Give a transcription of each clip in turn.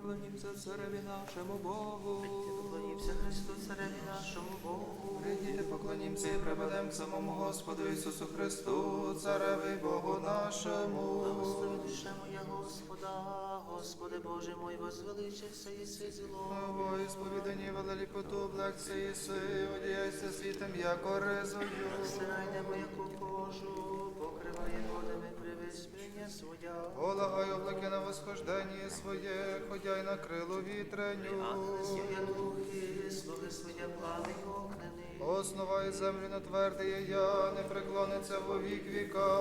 поклонімся цареві нашому Богу. Поклонімся Христу, цареві нашому Богу. Прийдіте, поклонімся і припадем к самому Господу Ісусу Христу, цареві Богу нашому. Благослови душа моя Господа, Господи Боже мой, возвеличився і зло. Во ісповідані великоту, блекся єси, одіяйся світом, яко ризою. Стирай небо, яку кожу, восхождення своє, ходяй на крилу вітреню. Основай землю на твердий я, не преклониться во вік віка.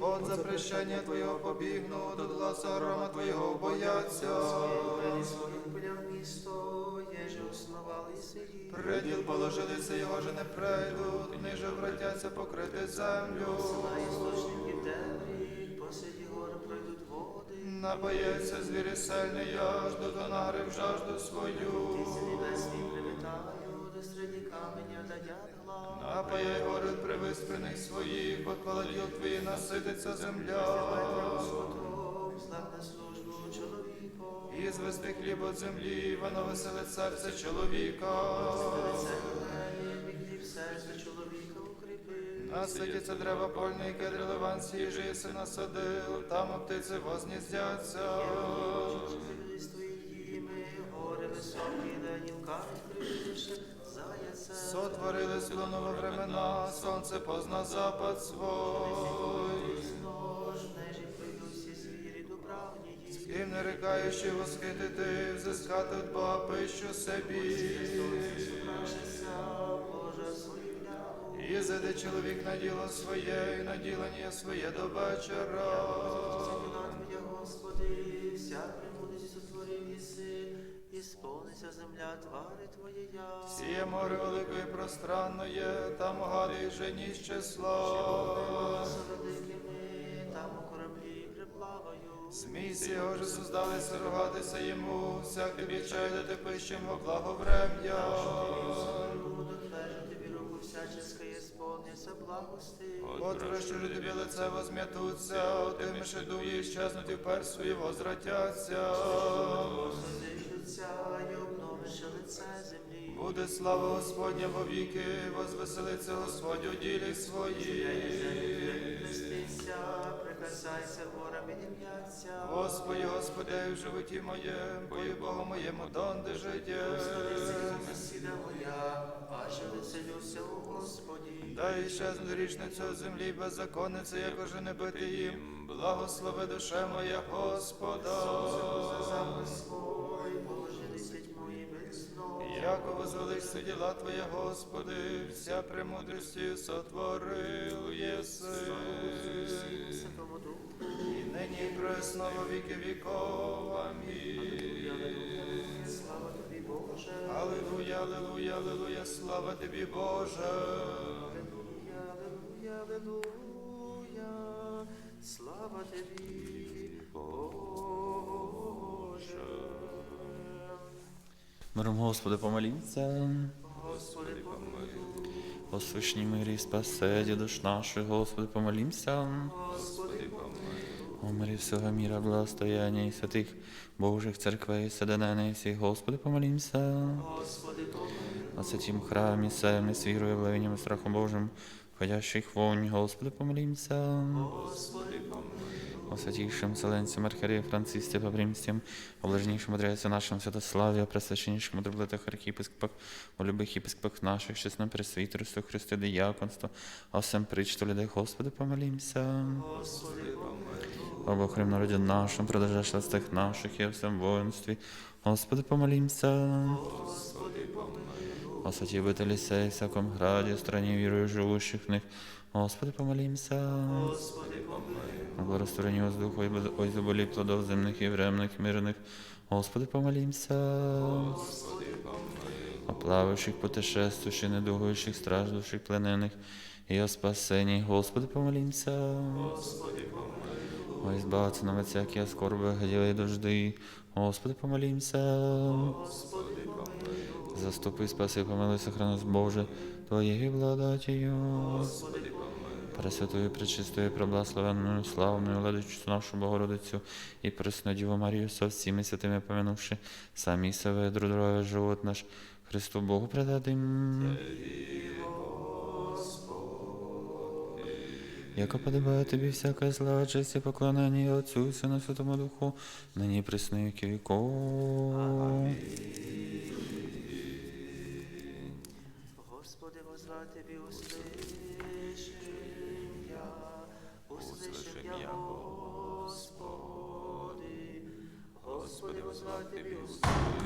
От запрещення Твого побігну, до гласа грома Твого бояться. Приділ положилися, його же не прийдуть, ниже вратяться покрити землю. На істочників темрі, посеред гор пройдуть води. Напоється звірі сильний, аж до донарив жажду свою. Небесні привітаю, до середі каменя дадять глав. Напаяй город при виспрених своїх, от паладіл твої насититься земля. На службу чоловіку. І звести хліб от землі, воно веселить серце чоловіка. Серце чоловіка укріпи. Насидяться дерева польні, кедри ливанські, жиси насадив, там птиці возніздяться. Гори високі, де нілка відкриєш. Сотворили силу ново времена, сонце позна запад свой. Її. І не рекаючи восхитити, взискати від Бога пищу собі. І заде чоловік на діло своє, і на ділення своє до вечора. Господи, вся премудрість сотворив єси, і сповниться земля твари Твоєя. Сіє море велике і пространне, там гади жені числа. Смійся, його же создалися ругатися йому, всяк тобі чай дати пищем во благоврем'я. Є сповниться благости. От же тобі лице возм'ятуться, отими ще дує, щезнуть і впер свої возвратяться. Зиждуться і обновиш лице землі. Буде слава Господня вовіки, возвеселиться Господь у ділі свої. Прикасайся, не. Господи, Господи, в животі моєм, бою Богу моєму, донде життя. Сіда моя, аж веселюся у Господі. Дай щезну річницю землі беззаконниці, як уже не бити їм. Благослови душе моя Господа. Свой, Яко возвеличся діла Твоє, Господи, вся премудрістю сотворив єси. І нині во віки віков. Амінь. слава тобі, Боже. Аллилуйя, аллилуйя, аллилуйя, слава тобі, Боже. Аллилуйя, аллилуйя, аллилуйя. Слава тобі, Боже. Миром Господи, помолімся. Господи, помилуй. О мирі спаседі душ наших, Господи, помолімся. Господи, помилуй. О мирі всього міра, благостояння і святих Божих церквей, седенених всіх, Господи, помолімся. Господи, помилуй. О святім храмі, семі, з вірою, благовінням і страхом Божим, входящих вонь, Господи, помолімся. Господи, помилуй. О святейшем Вселенце Архиерея Франциске Павримстем, о блажнейшем Андреасе нашем Святославе, о пресвященнейшем митрополитах архиепископах, о любых епископах наших, честном пресвитерстве, Христе диаконство, о всем причту людей, Господи, помолимся. Господи, помилуй. О Богом народе нашем, продолжающих наших и о всем воинстве, Господи, помолимся. Господи, помилуй. О святі обители сей, всяком граде, стране верую живущих в них, Господи, помолимся. Господи, помилуй. О благорастворении воздуха и без- ой, заболи плодов земных и временных, мирных. Господи, помолимся. Господи, помилуй. О плавающих, путешествующих, недугующих, страждущих, плененных. И о спасении. Господи, помолимся. Господи, помилуй. О избавиться нам от всякие скорби, гнева и дожди. Господи, помолимся. Господи, помилуй. Заступи, спаси, помилуй, сохрани нас, Боже, Твоєю благодатію. Господи, помилуй. Пресвятою, пречистою, преблагословенною, славною, владичцю нашу Богородицю і пресну Діву Марію со всіми святими помянувши самі себе, друг живот наш, Христу Богу предадим. Яко подобає тобі всяка слава, честь і поклонення Отцю і Сину Святому Духу, нині присно і віки. Господи, возла Тебе услышим я, услышим я, Господи. Господи, возла Тебе услышим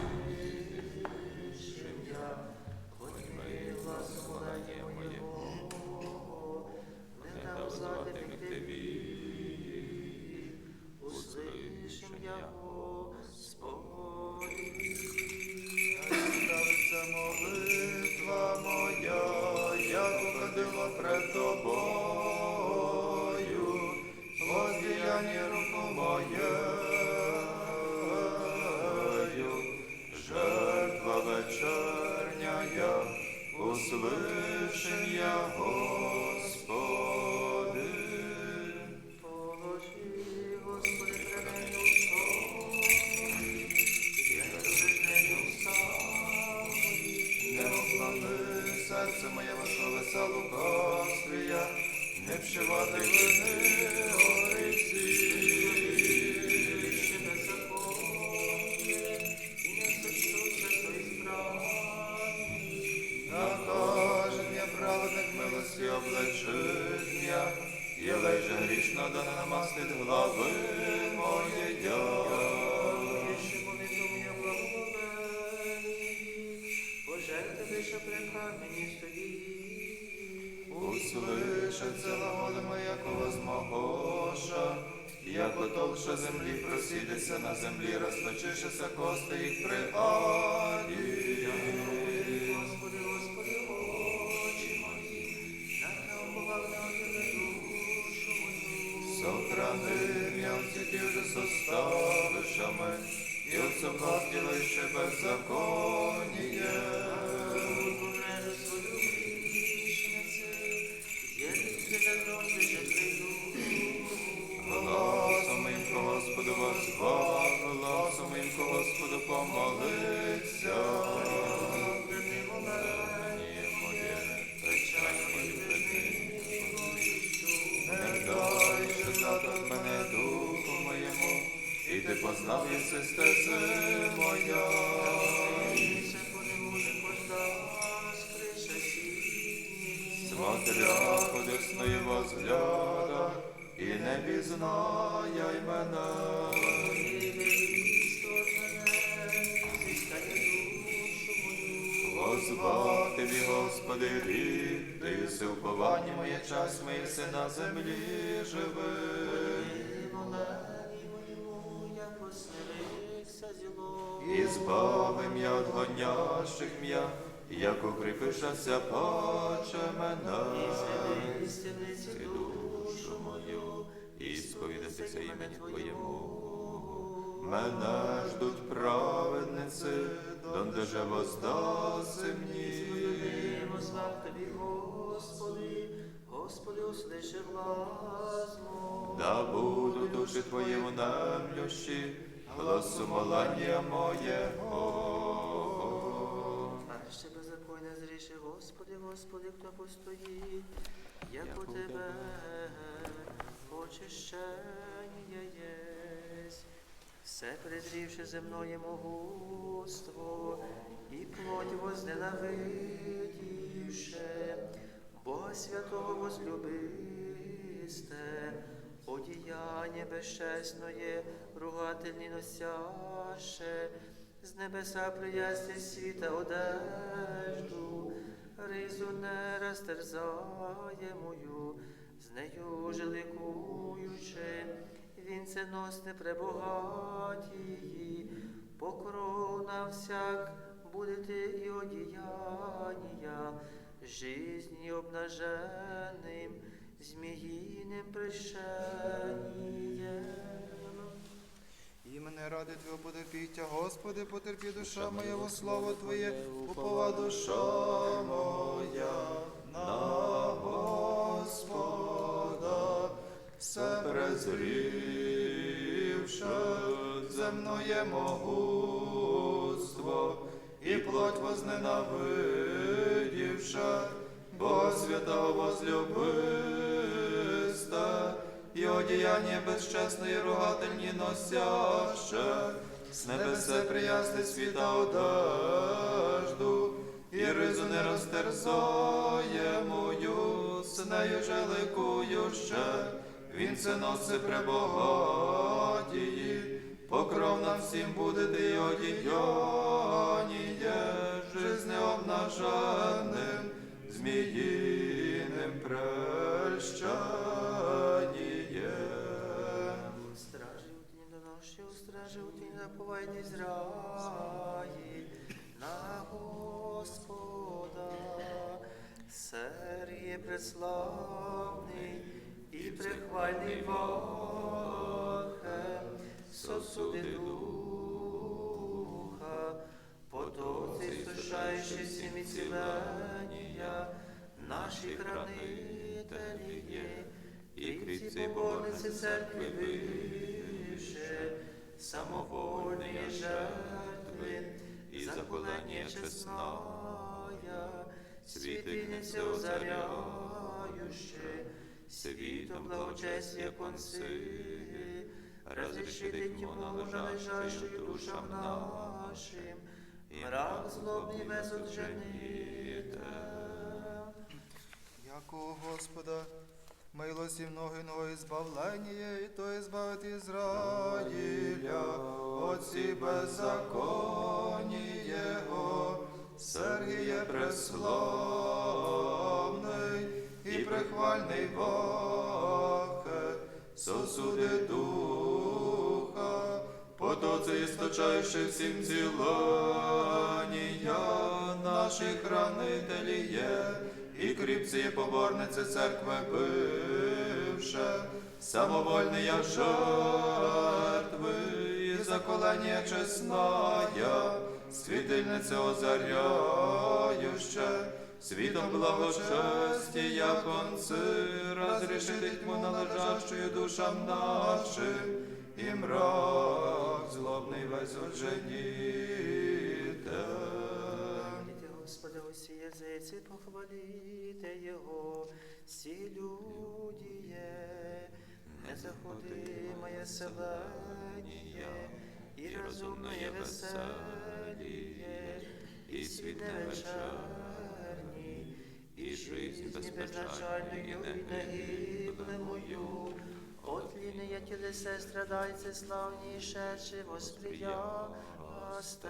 ті вже составишами, і от соблазнила ще беззаконіє. Подесної возгляда, і не пізнає мене. Возва тобі, Господи, рід, ти єси уповання моє час, моє все на землі живе. І збави м'я гонящих м'я, як укріпишася паче мене. Ти душу мою, і сповідатися імені Твоєму. Мене ждуть праведниці, донде же воздаси мені. Слав тобі, Господи, Господи, услиши глаз мой. Да буду душі Твоєму немлющі, голосу молання моєго. Господи, хто постоїть, як у Тебе очищення єсть. Все презрівши земное могутство, і плоть возненавидівши, Бога святого возлюбисте, одіяння безчесної, ругательні носяще, з небеса приясні світа одежду, ризу не розтерзає мою, з нею же ликуючи, вінценосне пребогатії, покров на всяк будете і одіяння, жизнь обнаженним, зміїним прещенням. Імене ради Твого потерпіття, Господи, потерпі душа моя во славу Твоє, упова душа моя презрівши земное могутство, і плоть возненавидівши, Бога святого возлюбиста, і одіяння безчесної ругательні носяще, з небесе приясти світа одежду, і ризу не розтерзає мою, з нею же ликую ще, він це носить пребогатії, покров нам всім буде ти одіяніє, жизни зміїним прельщанієм. Стражи у тіні доноші, стражи у тіні заповідь Ізраїль на Господа. Сергій преславний прихвальний Боже, сосуди духа, потоці сушаючи всім цілення, наші хранителі є, і кріпці поборниці церкви вище, самовольні жертви, і заколення чесная, світильниця озаряюще, світом благочестя конси, разрешити тьму належащую душам нашим, мрак злобний безодженіте. Як у Господа, милості многи нове збавлення, і то избавить Ізраїля, отці беззаконні Його, Сергіє преславний і прихвальний Бахе, сосуди духа, потоці істочаючи всім цілання наших хранителі є, і кріпці поборниці церкви бивше, самовольний я жертви, і заколення чесная, світильниця озаряюще, світом благочестія конци, розрішити тьму належащую душам нашим, і мрак злобний весь одженіте. Господа усі язиці, похвалите Його, всі люди є, незаходимое селення, і розумне веселіє, і світ невечерній, і жизнь безначальною і негиблемою, от ліни, лінія тілесе страдайце славніше, чи восприясте,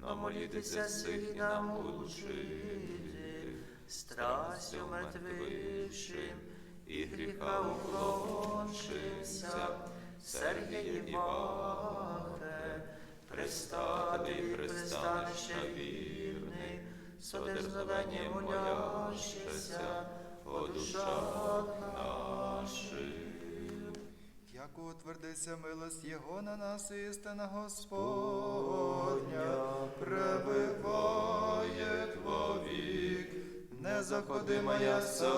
но молітеся синам учити, страстю мертвившим, і гріха уклоншимся, Сергій Івахе, пристати, пристанище вірний, содержавання молящися, о душах наших. Як утвердиться милость Його на нас, істина Господня, пребиває вовік, не заходи моя селенія,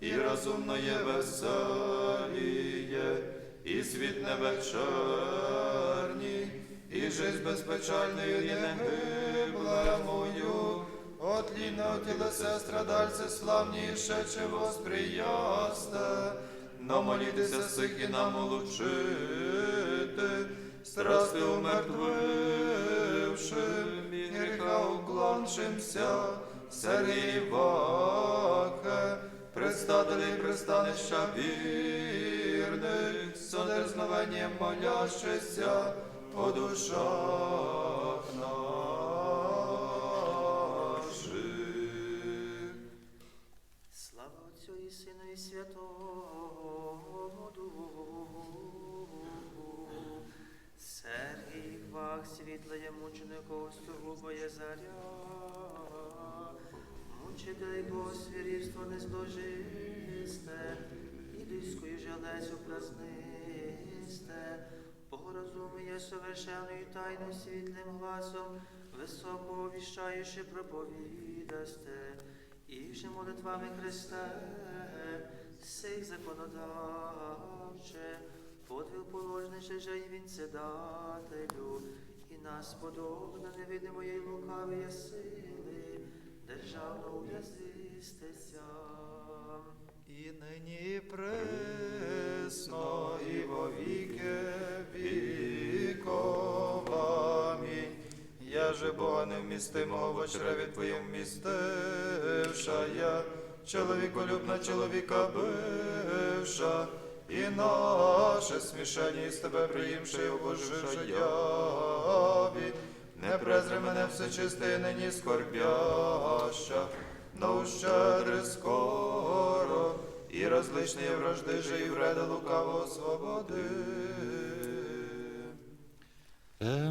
і розумноє веселіє, і світ невечерній, і жизнь безпечальною і негиблемою, от ліна тілесе страдальце славніше, чи восприясте, но молітеся сих і нам улучшити, страсти умертвившим, і гріха уклоншимся, Сергій Вахе, предстателі пристанища вірних, содерзновенням молящися по душах наших. Слава Отцю і Сину і Святому Духу. Сергій Вах, світлає мучеников, губоє заря. Мучитель Бог свірівство не зложисте, і дискою железю празнисте. Бог розуміє совершенною тайну світлим гласом, високо віщаючи проповідасте, і же молитвами Христе, сей законодавче, подвиг положниче же і вінцедателю, і нас подобно невидимої лукавої сили, державно ув'язистися. І нині пресно, і во же Бога невмістимого в чреві Твоєм вмістивша я, чоловіколюбна чоловіка бивша, і наше смішення із тебе приїмши обожиша яві. Не презри мене все нині скорбяща, но щедре скоро, і розличні вражди же і вреда лукаво свободи. Е,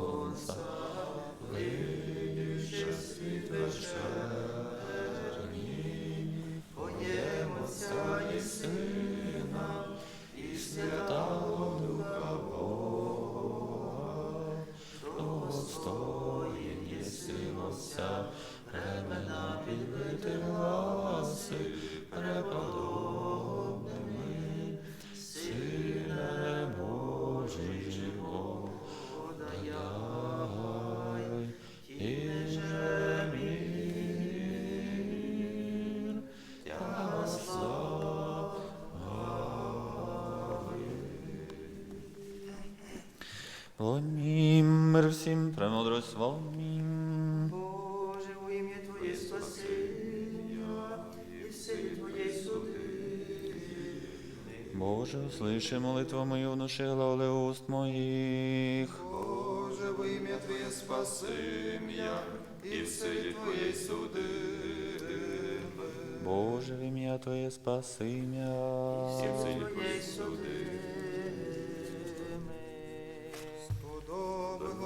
премудрость ломім. Боже, во ім'я Твоє спасіння, і силі Твоєї суди. Боже, услыши молитву мою, внуши главли уст моїх. Боже, во ім'я Твоє спаси м'я, і в силі Твоєї суди. Боже, в ім'я Твоє спаси м'я. Твоєї суди.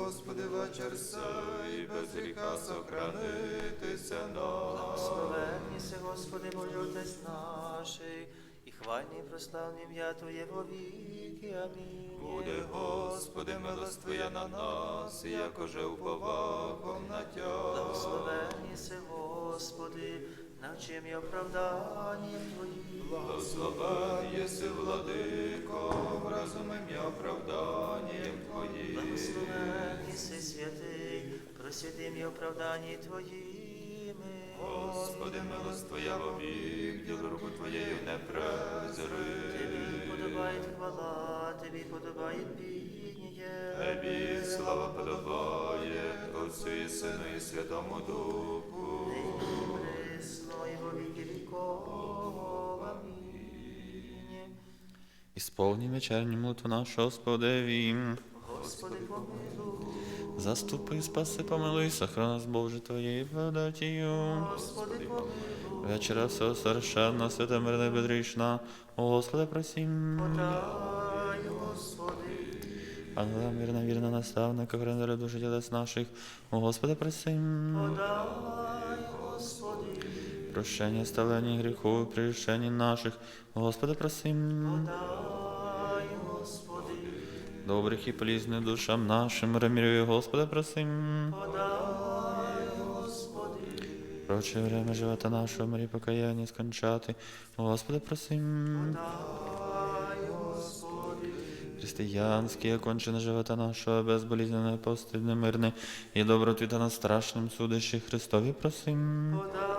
Господи, вечір сей, без гріха сохранитися нам. Благословенніся, Господи, Боже, Отець наший, і хвальний і прославний ім'я Твоє во віки. Амінь. Буде, Господи, милость Твоя на нас, як уже уповахом на Тя. Благословенніся, Господи, навчи мій оправданням Твоїм. Благословен єси, владико, разумем я оправданням Твоїм. Благословенніся, святий, просвіти мій оправданні Твоїми. Господи, милость Твоя вовік, діл руку Твоєю не презри. Тобі подобає хвала, Тобі подобає пініє. Тебі слава подобає, Отцю і Сину і Святому Духу. Пресно і во віки віков. Ісполні вечерню молитву нашу Господеві. Господи, помилуй, Заступи, спаси, помилуй, сохрани нас, Боже, Твоєю благодатію. Господи, помилуй, Вечера все совершенно, свята мирна безрічна. О, Господи, просім. подай, Господи, Ангела мирна, вірна наставника, хранителя душі тілес наших. О, Господи, просим. подай, Господи, Прощення, ставлення гріху, прирішення наших. О, Господи, просим. подай, Добрих і полізних душам нашим, миромірює, Господи, просим. Проче время живота нашого, мирі покаяння скончати. Господи, просим. Християнське, окончене живота нашого, безболізнене, постидне, мирне і добротві та на страшним судищі Христові просим. подай,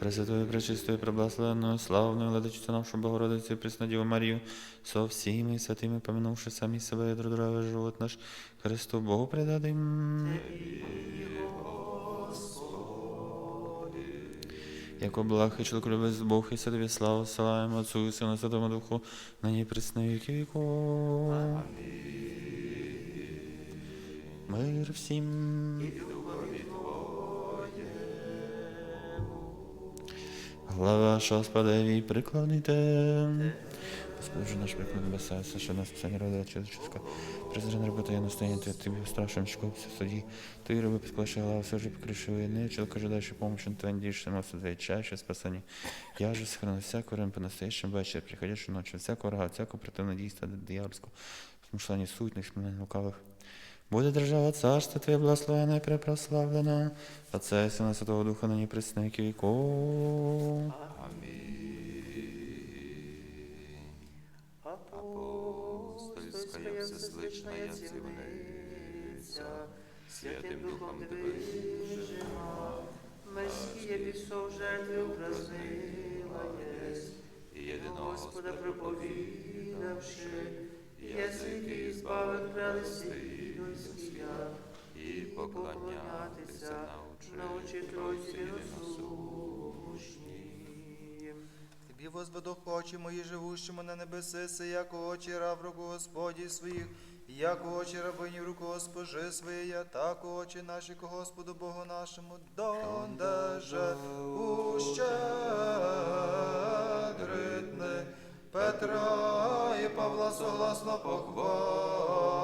Пресвятою, пречистою, преблагословенною, славною, владичцю нашу Богородицю, Преснодіву Марію, со всіми святими, поминувши самі себе і друг друга живот наш, Христу Богу предадим. Яко благ і чоловіколюбець Бог і садові славу, славимо Отцу і Сину, Святому Духу, нині присно віки віков. Мир всім. Глава Господеві приклоните. Господи, наш прикол небеса, що нас спасання рода человеческого. Призрен робота я настояння тобі страшим чекався суді. Ти роби підклаши глава, все же покришує, не человек ожидающий помощи, твоим надеешься на твоє чаще спасання. Я же сохранил всякое время по настоящему вечер, приходящую ночью, всякого врага, всякого противного дійства дьявольского, смышления сутных, смирения лукавых. Буде держава царство Твоє благословена і препрославлена, Отця і Сина Святого Духа, нині пресняки віков. Апостольська всеслична цілиця, Святим Духом движима, Месія пісов жертви упразднила єсть, і єдиного Господа проповідавши, язики збавив прелести людськія, і поклонятися научи Тройці насущні. Тобі возведу очі мої живущому на небеси, се, як очі раб руку Господі своїх, як очі рабині в руку Госпожи своєї, так очі наші ко Господу Богу нашому, дондеже ущедритне. Петра і Павла согласно похвалим,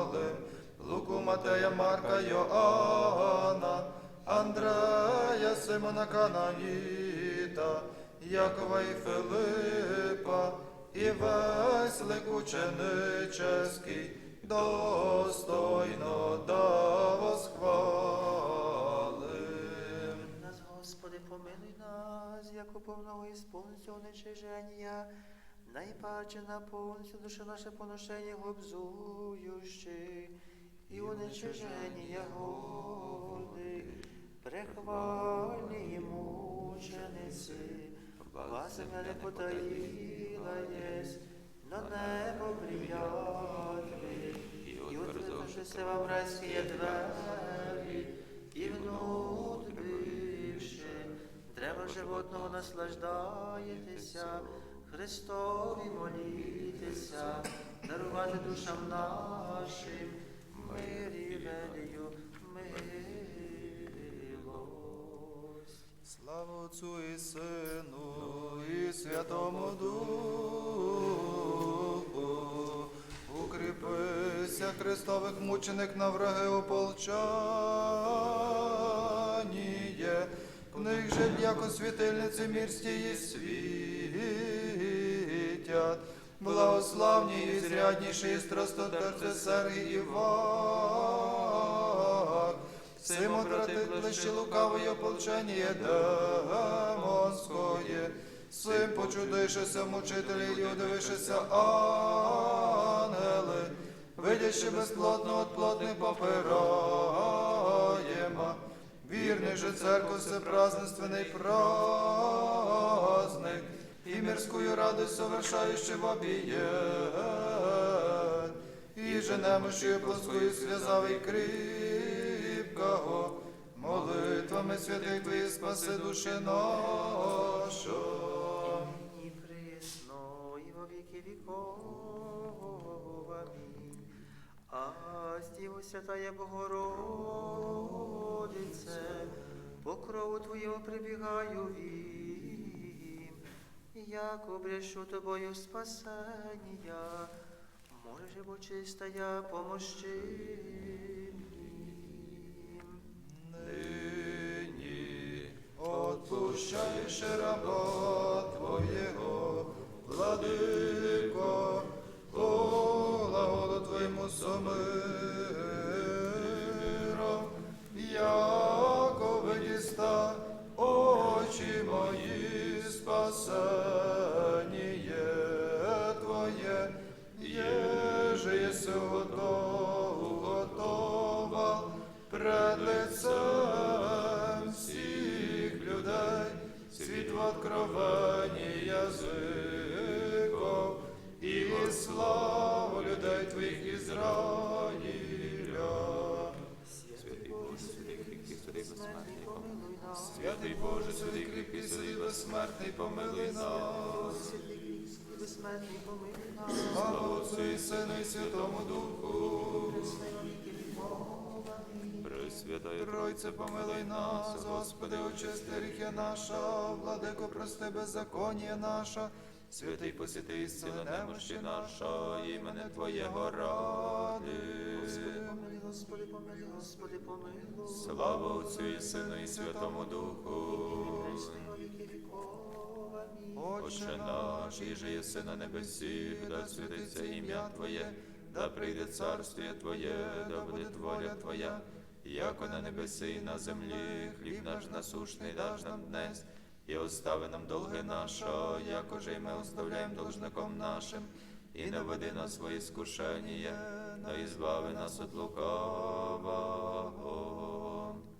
Луку Матея, Марка, Йоанна, Андрея, Симона Кананіта, Якова і Филипа, і весь лик ученический, достойно да восхвалим. Нас, Господи, помилуй нас, як у повного ісполниться уничиження, найпаче наповниться душа наше поношення обзуючи, і уничиження годи, прихвальні мучениці, вас мене потаїла єсть, на небо приятли, і утвердившися вам райські двері, і внутріши, древа животного наслаждаєтеся, Христові молітеся, дарувати душам нашим, мирі велію, милость. Слава Отцу і Сину, і Святому Духу. Укріпися, Христових мученик на враги ополчаніє. В них же яко світильниці мір стії світять. Благославні і зрядніші страстотерце Сергій Іван. Симо ближче лукавої ополчення демонської, Сим почудишися мучителі і удивишися ангели, видячи безплотно от плотних попираєма, вірний же церква всепразднественний праздник, і мирською радость совершаючи в обієн, і же немощою плоскою зв'язав і кріпкого, молитвами святих Твоїх спаси душі нашу. І присно, і во віки віков. Амінь. А стіву святая Богородице, по крову Твою прибігаю вім, як обряшу Тобою спасення, може, бо чистая помощи. Нині отпущаєш раба Твоєго, владико, благоду Твоєму сомиром, яко світло откровені язиков і славу людей Твоїх Ізраїля. Святий Боже, святий кріпкий, святий безсмертний, помилуй нас. Святий Боже, святий кріпкий, святий безсмертний, помилуй нас. Безсмертний, помилуй нас. Слава Отцю і Сину і Святому Духу. Пресвятая Тройце, помилуй нас, Господи, очисти гріхи наша, владико, прости беззаконня наша, Святий посвяти і сили немощі наша, імене Твоєго ради. Господи, помилуй, Господи, помилуй, Господи, помилуй. Слава Отцю і Сину і Святому Духу. Отче наш, і же єси на небесі, да святиться ім'я Твоє, да прийде царствіє Твоє, да буде воля Твоя, яко на небесі і на землі, хліб наш насушний даж нам днес, і остави нам долги наша, якоже й ми оставляємо должником нашим, і не веди нас свої скушення, но і збави нас від лукавого.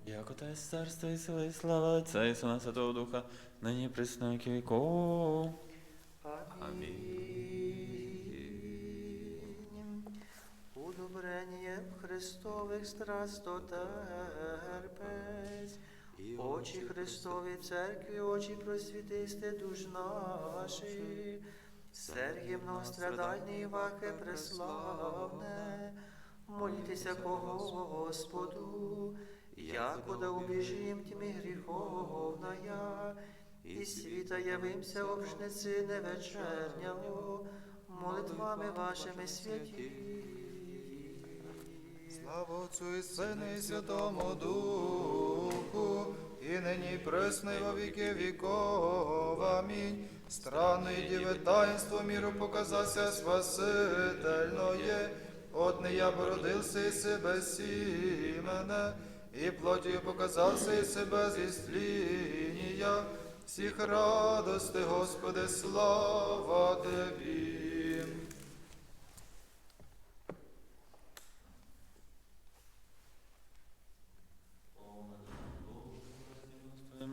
Як отець царство і сила і слава Отця і Сина Святого Духа, нині присно віки віков. Амінь. Удобрення Христових страстотерпець, очі Христові церкві, очі просвітисти душ наші, Сергієм страдальний ваке преславне, молітеся по Господу, якода убіжим тьмі гріховная, і світа явимся обшниці невечернього, молитвами вашими святі. Слава Отцю і Сину і Святому Духу, і нині і во віки віков. Амінь. Странно і діви таїнство міру показався спасительное. Одне я породився і себе сімене, і плотію показався і себе зі стління. Всіх радости, Господи, слава Тобі.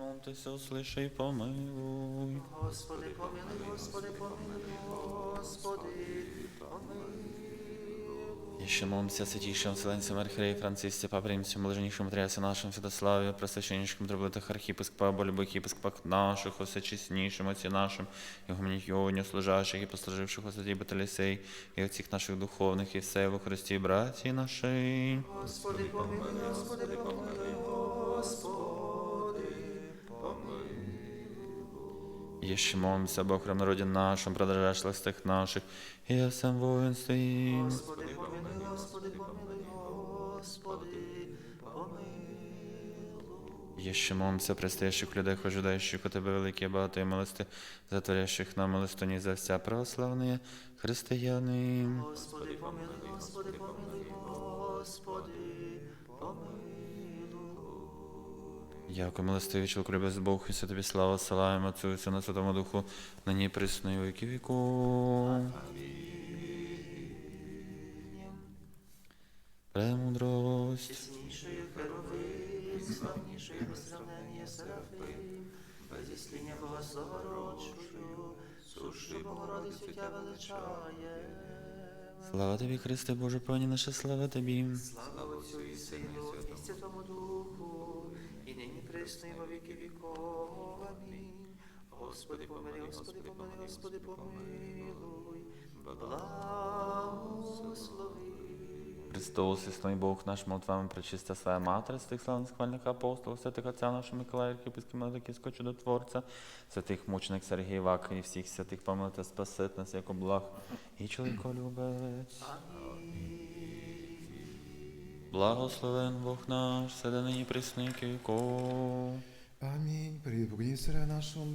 Молитеся, услыши і помилуй. Господи, помилуй, Господи, помилуй, Господи, помилуй. Еще молимся святейшим Вселенцем Архиерею Франциске, Папе Римским, блаженнейшим Матриасе нашим, Святославе, Просвященнейшим Дроблетах Архипископа, любых епископах наших, Осочестнейшим Отце нашим, Игуменихионе, служащих и послуживших Освятей Баталисей, и от всех наших духовных, и все во Христе, братья наши. Господи, помилуй, Господи, помилуй, Господи, Еще молимся об охрам народе нашим, продолжаешь листых наших, и о всем воинстве им. Господи, помилуй, Господи, помилуй, Господи, помилуй. Еще молимся предстоящих людей, ожидающих от Тебе великие богатые милости, затворящих нам милостыни за вся православные христианы. Господи, помилуй, Господи, помилуй, Господи, Яко милостивий чоловік любез Бог, і все тобі слава, славимо Отцю і Сину Святому Духу, нині присно і віки віку. Премудрость. Яснішою херовим, славнішою без сравнення серафим, без істиння Богословородшую, сушу Богородицю тя величає. Слава тобі, Христе Боже, пані наша, слава тобі. Слава Отцю і Сину, і Святому Духу, нині і во віки віков. Амінь. Господи, помилуй, Господи, помилуй, Господи, помилуй, благослови. Христос, істинний Бог наш, молитвами причиста своя матері, святих славних схвальних апостолів, святих отця нашого Миколая, Архіпиского Меликівського чудотворця, святих мучених Сергія Вака і всіх святих помилити спасит нас, як благ і чоловіколюбець. Благословен Бог наш, все нині присник віков. Амінь. Привіт, нашому